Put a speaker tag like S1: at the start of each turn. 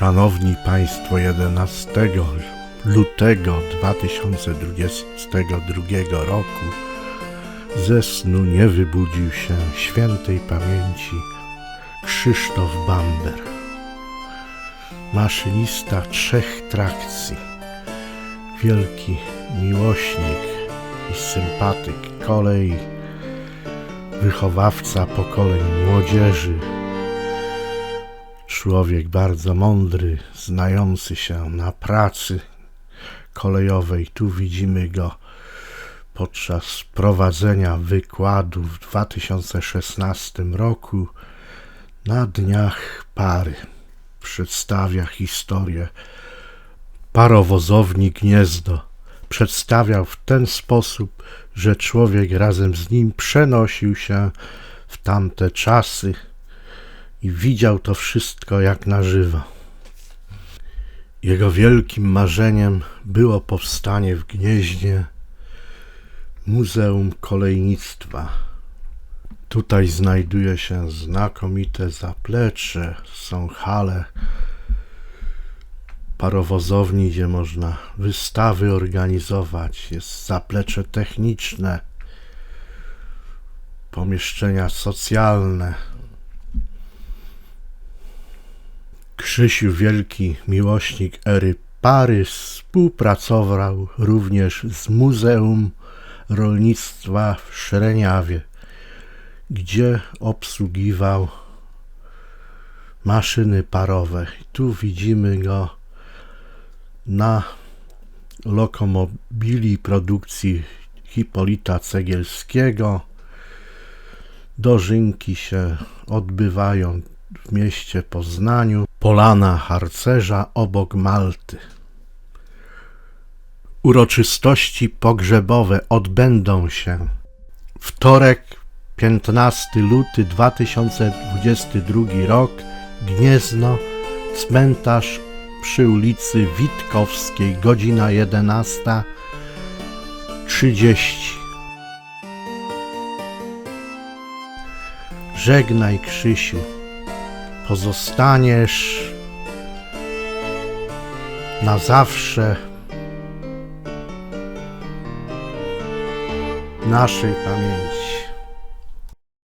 S1: Szanowni Państwo, 11 lutego 2022 roku ze snu nie wybudził się świętej pamięci Krzysztof Bamber, maszynista trzech trakcji, wielki miłośnik i sympatyk kolei, wychowawca pokoleń młodzieży, Człowiek bardzo mądry, znający się na pracy kolejowej. Tu widzimy go podczas prowadzenia wykładu w 2016 roku na Dniach Pary. Przedstawia historię parowozowni Gniezdo. Przedstawiał w ten sposób, że człowiek razem z nim przenosił się w tamte czasy i widział to wszystko jak na żywo. Jego wielkim marzeniem było powstanie w Gnieźnie Muzeum Kolejnictwa. Tutaj znajduje się znakomite zaplecze, są hale parowozowni, gdzie można wystawy organizować, jest zaplecze techniczne, pomieszczenia socjalne. Krzysiu Wielki, miłośnik ery Pary, współpracował również z Muzeum Rolnictwa w Szereniawie, gdzie obsługiwał maszyny parowe. Tu widzimy go na lokomobili produkcji Hipolita Cegielskiego. Dożynki się odbywają w mieście Poznaniu, Polana Harcerza obok Malty. Uroczystości pogrzebowe odbędą się wtorek 15 luty 2022 rok Gniezno, cmentarz przy ulicy Witkowskiej, godzina 11.30. Żegnaj Krzysiu pozostaniesz na zawsze w naszej pamięci.